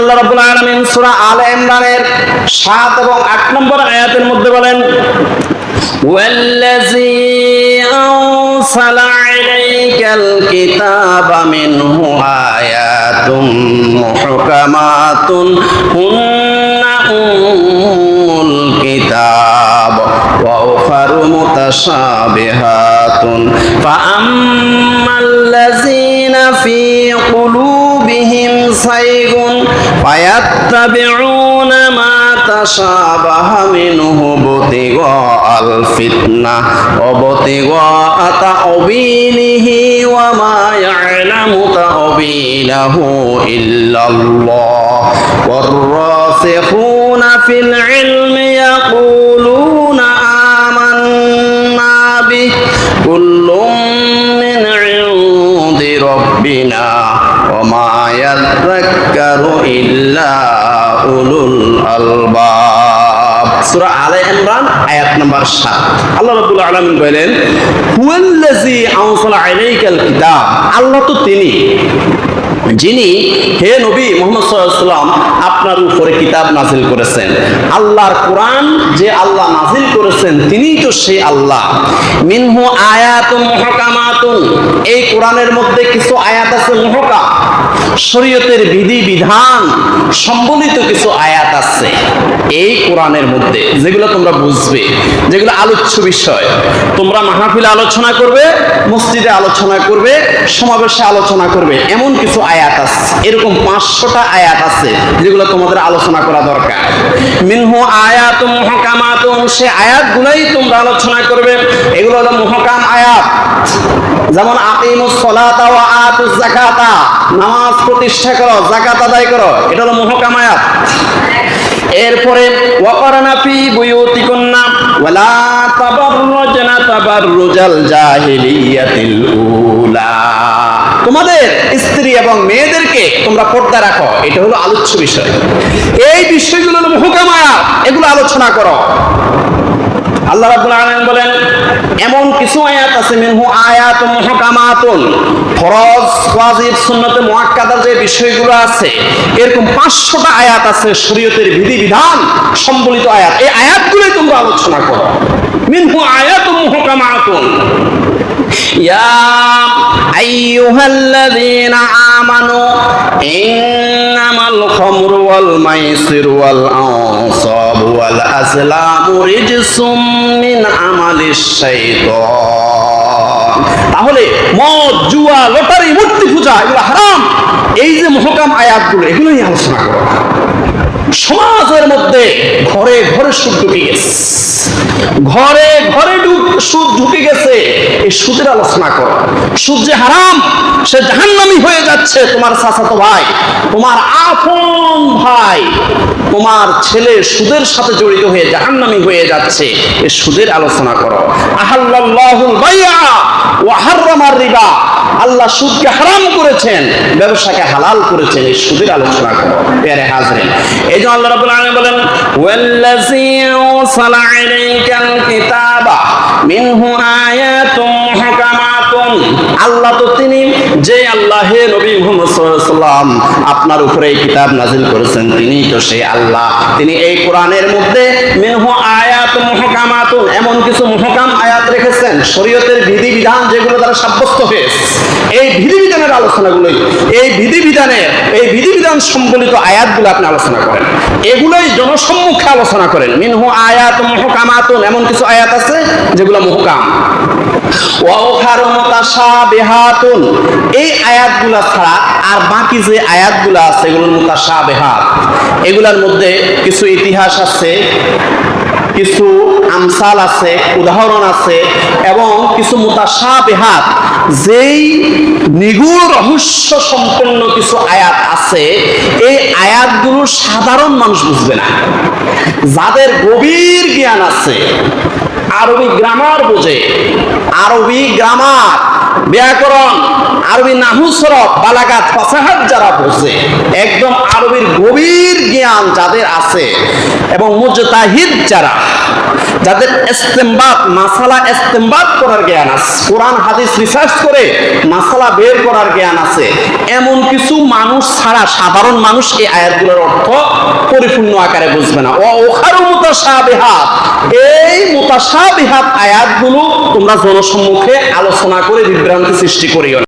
আল্লাহ রাব্বুল আলামিন সূরা আলে ইমরানের 7 এবং 8 নম্বর আয়াতের মধ্যে বলেন, ওয়াল্লাযী আনসালা ইলাইকাল কিতাবা মিনহু আয়াতুম মুহকামাতুন, হুন্না উম্মুল কিতাব, ওয়া উখারু মুতাশাবিহাতুন ফাআম্মাল্লাযীনা ফী في قلوبهم زيغ فيتبعون ما تشابه منه ابتغاء الفتنة وابتغاء تأويله وما يعلم تأويله إلا الله والراسخون في العلم ইয়াযাক্কারু ইল্লা উলুল আলবাব। সূরা আলে ইমরান, আয়াত নাম্বার 7 আল্লাহ রাব্বুল আলামিন বলেন, হুয়াল্লাযী আনসালা আলাইকাল কিতাব। আল্লাহ তো তিনি। যিনি হে নবী মোহাম্মদ সাল্লাম আপনার উপরে কিতাব নাজিল করেছেন। আল্লাহর কোরআন যে আল্লাহ নাজিল করেছেন, তিনিই তো সেই আল্লাহ। মিনহু আয়াতুন মুহকামাতুন। এই কোরআনের মধ্যে কিছু আয়াত আছে মুহকাম। শরীয়তের বিধি, বিধান সম্বলিত কিছু আয়াত আছে। এই কোরআনের মধ্যে যেগুলো তোমরা বুঝবে, যেগুলো আলোচ্য বিষয়। তোমরা মাহফিলে আলোচনা করবে, মসজিদে আলোচনা করবে, সমাবেশে আলোচনা করবে, এমন কিছু আয়াত আছে। এরকম পাঁচশোটা আয়াত আছে যেগুলো তোমাদের আলোচনা করা দরকার। মিনহু আয়াত মুহকামাতুন সে আয়াতগুলোই তোমরা আলোচনা করবে। এগুলো হলো মুহকাম আয়াত। যেমন আকিমুস সলাতা ওয়া আতুজ যাকাতা। নামাজ প্রতিষ্ঠা করো, যাকাত আদায় করো, এটা হলো মুহকাম আয়াত। এরপরে ওয়াকারনা ফি বুয়ুতিকুন্না, ওয়ালা তাবাররুজনা তাবাররুজাল জাহিলিয়াতিল উলা। তোমাদের স্ত্রী এবং মেয়েদেরকে তোমরা পর্দা রাখো, এটা হলো আলোচ্য বিষয়। এই বিষয়গুলো আয়াত এগুলো আলোচনা করো। আল্লাহ রাব্বুল আলামিন বলেন, এমন কিছু আয়াত আছে, মিনহু আয়াত মুহকামাতুন। ফরজ, ওয়াজিব, সুন্নতে মুআক্কাদার যে বিষয়গুলো আছে, এরকম 500টা আয়াত আছে শরীয়তের বিধি বিধান সম্বলিত আয়াত। এই আয়াতগুলোই তোমরা আলোচনা করো। মিনহু আয়াত তাহলে মদ, জুয়া, লটারি, মূর্তি পূজা, এগুলো হারাম। এই যে মহকাম আয়াতগুলো এগুলো নিয়ে আলোচনা করা। সমাজের মধ্যে ঘরে ঘরে শুধু ঢুকে গেছে ঘরে ঘরে সুদ ঢুকে গেছে। এই সুদের আলোচনা করো। সুদ যে হারাম, সে জাহান্নামি হয়ে যাচ্ছে। তোমার চাচাতো ভাই, তোমার আপন ভাই, তোমার ছেলে সুদের সাথে জড়িত হয়ে জাহান্নামি হয়ে যাচ্ছে। এই সুদের আলোচনা করো। আহাল্লাহুল বাইয়া ওয়া হাররামার রিবা। আল্লাহ সুদকে হারাম করেছেন, ব্যবসাকে হালাল করেছেন, এই সুদের আলোচনা করো। পেয়ারে হাজরেন এই জন্য আল্লাহ রাব্বুল আলামিন বলেন, ওয়াল্লাযী সালা আলাইকাল কিতাবা, মিনহু আয়াতুম মুহকামাতুন আল্লাহ তো তিনি যে আল্লাহ হে নবী সাল্লাম আপনার উপরে এই কিতাব নাজিল করেছেন তিনি তো সেই আল্লাহ। তিনি এই কোরআনের মধ্যে মিনহু আয়াত মুহকামাতুন এমন কিছু মুহকাম আয়াত রেখেছেন। শরীয়তের বিধি বিধান যেগুলো দ্বারা সাব্যস্ত হয়েছে। এই বিধিবিধানের আলোচনাগুলোই, এই বিধিবিধানের, এই বিধিবিধান সম্বলিত আয়াতগুলো আপনি আলোচনা করেন। এগুলোই জনসম্মুখে আলোচনা করেন। মিনহু আয়াত মুহকামাতুন এমন কিছু আয়াত আছে যেগুলো মুহকাম। এই আয়াতগুলা ছাড়া আর বাকি যে আয়াতগুলো আছে, এগুলোর মুতাশাবিহাত। এগুলোর মধ্যে কিছু ইতিহাস আছে। কিছু আমসাল আছে, উদাহরণ আছে এবং কিছু মুতাশাবিহাত। যেই নিগুড় রহস্য সম্পন্ন কিছু আয়াত আছে, এই আয়াতগুলো সাধারণ মানুষ বুঝবে না। যাদের গভীর জ্ঞান আছে, আরবি গ্রামার বোঝে, আরবি গ্রামার ব্যাকরণ আরবি নাহু সরব বালাগাত ফাসাহাত যারা বোঝে, একদম আরবির গভীর জ্ঞান যাদের আছে, এবং মুজতাহিদ যারা, যাদের ইস্তেমবাদ, মাসালা ইস্তেমবাদ করার জ্ঞান আছে, কোরআন, হাদিস রিসার্চ করে মাসালা বের করার জ্ঞান আছে, এমন কিছু মানুষ ছাড়া সাধারণ মানুষ এই আয়াতগুলোর অর্থ পরিপূর্ণ আকারে বুঝবে না। ও ওখারু মুতাশাবিহাত এই মুতাসাবিহাত আয়াতগুলো তোমরা জনসম্মুখে আলোচনা করে বিভ্রান্তি সৃষ্টি করিও